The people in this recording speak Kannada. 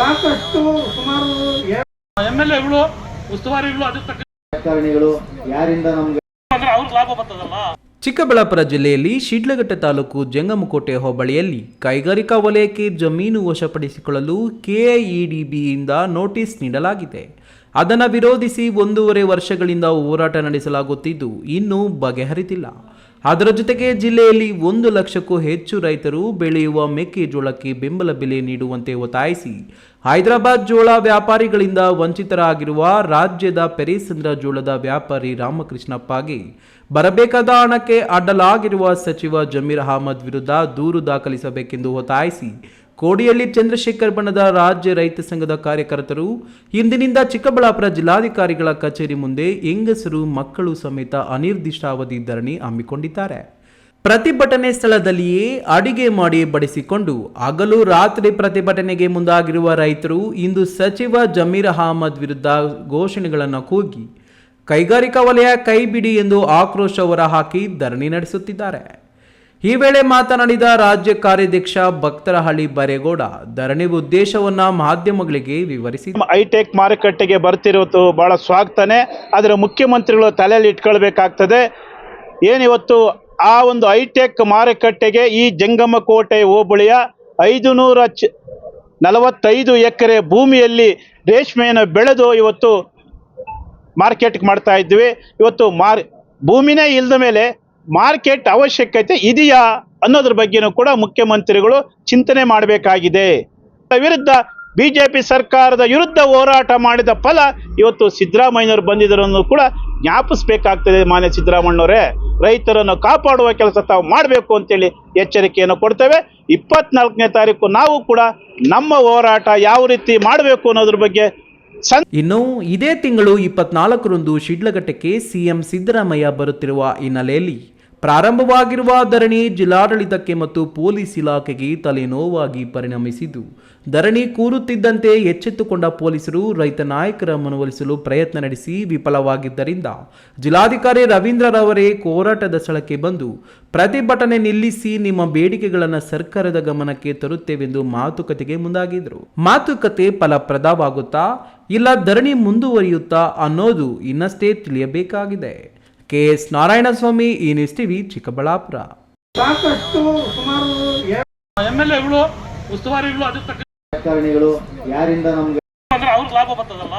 ಸಾಕಷ್ಟು ಸುಮಾರು ಎಂ ಎಲ್ ಎಗಳು ಉಸ್ತುವಾರಿಗಳು ಅದಕ್ಕೆ ರಾಜಕಾರಣಿಗಳು ಯಾರಿಂದ ನಮ್ಗೆ ಅಂದ್ರೆ ಅವ್ರಿಗೆ ಲಾಭ ಬರ್ತದಲ್ಲ? ಚಿಕ್ಕಬಳ್ಳಾಪುರ ಜಿಲ್ಲೆಯಲ್ಲಿ ಶಿಡ್ಲಘಟ್ಟೆ ತಾಲೂಕು ಜಂಗಮಕೋಟೆ ಹೋಬಳಿಯಲ್ಲಿ ಕೈಗಾರಿಕಾ ವಲಯಕ್ಕೆ ಜಮೀನು ವಶಪಡಿಸಿಕೊಳ್ಳಲು ಕೆಐಇಡಿಬಿಯಿಂದ ನೋಟಿಸ್ ನೀಡಲಾಗಿದೆ. ಅದನ್ನು ವಿರೋಧಿಸಿ ಒಂದೂವರೆ ವರ್ಷಗಳಿಂದ ಹೋರಾಟ ನಡೆಸಲಾಗುತ್ತಿದ್ದು ಇನ್ನೂ ಬಗೆಹರಿತಿಲ್ಲ. ಅದರ ಜೊತೆಗೆ ಜಿಲ್ಲೆಯಲ್ಲಿ ಒಂದು ಲಕ್ಷಕ್ಕೂ ಹೆಚ್ಚು ರೈತರು ಬೆಳೆಯುವ ಮೆಕ್ಕೆಜೋಳಕ್ಕೆ ಬೆಂಬಲ ಬೆಲೆ ನೀಡುವಂತೆ ಒತ್ತಾಯಿಸಿ. ಹೈದರಾಬಾದ್ ಜೋಳ ವ್ಯಾಪಾರಿಗಳಿಂದ ವಂಚಿತರಾಗಿರುವ ರಾಜ್ಯದ ಪೆರೇಸಂದ್ರ ಜೋಳದ ವ್ಯಾಪಾರಿ ರಾಮಕೃಷ್ಣಪ್ಪಗೆ ಬರಬೇಕಾದ ಹಣಕ್ಕೆ ಅಡ್ಡಲಾಗಿರುವ ಸಚಿವ ಜಮೀರ್ ಅಹಮದ್ ವಿರುದ್ಧ ದೂರು ದಾಖಲಿಸಬೇಕೆಂದು ಒತ್ತಾಯಿಸಿ ಕೋಡಿಯಲ್ಲಿ ಚಂದ್ರಶೇಖರ್ ಬಣದ ರಾಜ್ಯ ರೈತ ಸಂಘದ ಕಾರ್ಯಕರ್ತರು ಇಂದಿನಿಂದ ಚಿಕ್ಕಬಳ್ಳಾಪುರ ಜಿಲ್ಲಾಧಿಕಾರಿಗಳ ಕಚೇರಿ ಮುಂದೆ ಹೆಂಗಸರು, ಮಕ್ಕಳು ಸಮೇತ ಅನಿರ್ದಿಷ್ಟಾವಧಿ ಧರಣಿ ಹಮ್ಮಿಕೊಂಡಿದ್ದಾರೆ. ಪ್ರತಿಭಟನೆ ಸ್ಥಳದಲ್ಲಿಯೇ ಅಡಿಗೆ ಮಾಡಿ ಬಡಿಸಿಕೊಂಡು ಹಗಲು ರಾತ್ರಿ ಪ್ರತಿಭಟನೆಗೆ ಮುಂದಾಗಿರುವ ರೈತರು ಇಂದು ಸಚಿವ ಜಮೀರ್ ಅಹಮದ್ ವಿರುದ್ಧ ಘೋಷಣೆಗಳನ್ನು ಕೂಗಿ ಕೈಗಾರಿಕಾ ವಲಯ ಕೈಬಿಡಿ ಎಂದು ಆಕ್ರೋಶ ಹೊರಹಾಕಿ ಧರಣಿ ನಡೆಸುತ್ತಿದ್ದಾರೆ. ಈ ವೇಳೆ ಮಾತನಾಡಿದ ರಾಜ್ಯ ಕಾರ್ಯಾಧ್ಯಕ್ಷ ಭಕ್ತರಹಳ್ಳಿ ಬರೇಗೌಡ, ಧರಣಿ ಉದ್ದೇಶವನ್ನ ಮಾಧ್ಯಮಗಳಿಗೆ ವಿವರಿಸಿ ಹೈಟೆಕ್ ಮಾರುಕಟ್ಟೆಗೆ ಬರ್ತಿರೋದು ಬಹಳ ಸ್ವಾಗತನೇ. ಆದರೆ ಮುಖ್ಯಮಂತ್ರಿಗಳು ತಲೆಯಲ್ಲಿ ಇಟ್ಕೊಳ್ಬೇಕಾಗ್ತದೆ. ಏನಿವತ್ತು ಆ ಒಂದು ಹೈಟೆಕ್ ಮಾರುಕಟ್ಟೆಗೆ ಈ ಜಂಗಮಕೋಟೆ ಹೋಬಳಿಯ ಐದು ನೂರ ನಲವತ್ತೈದು ಎಕರೆ ಭೂಮಿಯಲ್ಲಿ ರೇಷ್ಮೆಯನ್ನು ಬೆಳೆದು ಇವತ್ತು ಮಾರ್ಕೆಟ್ಗೆ ಮಾಡ್ತಾ ಇದ್ವಿ. ಇವತ್ತು ಮಾರ್ ಭೂಮಿನೇ ಇಲ್ಲದ ಮೇಲೆ ಮಾರ್ಕೆಟ್ ಅವಶ್ಯಕತೆ ಇದೆಯಾ ಅನ್ನೋದ್ರ ಬಗ್ಗೆನೂ ಕೂಡ ಮುಖ್ಯಮಂತ್ರಿಗಳು ಚಿಂತನೆ ಮಾಡಬೇಕಾಗಿದೆ. ವಿರುದ್ಧ ಬಿಜೆಪಿ ಸರ್ಕಾರದ ವಿರುದ್ಧ ಹೋರಾಟ ಮಾಡಿದ ಫಲ ಇವತ್ತು ಸಿದ್ದರಾಮಯ್ಯನವರು ಬಂದಿದ್ದರನ್ನು ಕೂಡ ಜ್ಞಾಪಿಸ್ಬೇಕಾಗ್ತದೆ ಮಾನ್ಯ ಸಿದ್ದರಾಮಣ್ಣವರೇ ರೈತರನ್ನು ಕಾಪಾಡುವ ಕೆಲಸ ತಾವು ಮಾಡಬೇಕು ಅಂತೇಳಿ ಎಚ್ಚರಿಕೆಯನ್ನು ಕೊಡ್ತೇವೆ. ಇಪ್ಪತ್ನಾಲ್ಕನೇ ತಾರೀಕು ನಾವು ಕೂಡ ನಮ್ಮ ಹೋರಾಟ ಯಾವ ರೀತಿ ಮಾಡಬೇಕು ಅನ್ನೋದ್ರ ಬಗ್ಗೆ ಇನ್ನು ಇದೇ ತಿಂಗಳು ಇಪ್ಪತ್ನಾಲ್ಕರಂದು ಶಿಡ್ಲಘಟ್ಟಕ್ಕೆ ಸಿಎಂ ಸಿದ್ದರಾಮಯ್ಯ ಬರುತ್ತಿರುವ ಹಿನ್ನೆಲೆಯಲ್ಲಿ ಪ್ರಾರಂಭವಾಗಿರುವ ಧರಣಿ ಜಿಲ್ಲಾಡಳಿತಕ್ಕೆ ಮತ್ತು ಪೊಲೀಸ್ ಇಲಾಖೆಗೆ ತಲೆನೋವಾಗಿ ಪರಿಣಮಿಸಿದ್ದು ಧರಣಿ ಕೂರುತ್ತಿದ್ದಂತೆ ಎಚ್ಚೆತ್ತುಕೊಂಡ ಪೊಲೀಸರು ರೈತ ನಾಯಕರ ಮನವೊಲಿಸಲು ಪ್ರಯತ್ನ ನಡೆಸಿ ವಿಫಲವಾಗಿದ್ದರಿಂದ ಜಿಲ್ಲಾಧಿಕಾರಿ ರವೀಂದ್ರರವರೇ ಹೋರಾಟದ ಸ್ಥಳಕ್ಕೆ ಬಂದು, ಪ್ರತಿಭಟನೆ ನಿಲ್ಲಿಸಿ ನಿಮ್ಮ ಬೇಡಿಕೆಗಳನ್ನು ಸರ್ಕಾರದ ಗಮನಕ್ಕೆ ತರುತ್ತೇವೆಂದು ಮಾತುಕತೆಗೆ ಮುಂದಾಗಿದ್ದರು. ಮಾತುಕತೆ ಫಲಪ್ರದವಾಗುತ್ತಾ, ಇಲ್ಲ ಧರಣಿ ಮುಂದುವರಿಯುತ್ತಾ ಅನ್ನೋದು ಇನ್ನಷ್ಟೇ ತಿಳಿಯಬೇಕಾಗಿದೆ. ಕೆ ಎಸ್ ನಾರಾಯಣಸ್ವಾಮಿ ಈ ನ್ಯೂಸ್ ಟಿವಿ ಚಿಕ್ಕಬಳ್ಳಾಪುರ. ಸಾಕಷ್ಟು ಸುಮಾರು ಎಂ ಎಲ್ ಎಗಳು ಉಸ್ತುವಾರಿಗಳು ಅದಕ್ಕೆ ರಾಜಕಾರಣಿಗಳು ಯಾರಿಂದ ನಮ್ಗೆ ಅಂದ್ರೆ ಅವ್ರಿಗೆ ಲಾಭ ಬರ್ತದಲ್ಲ?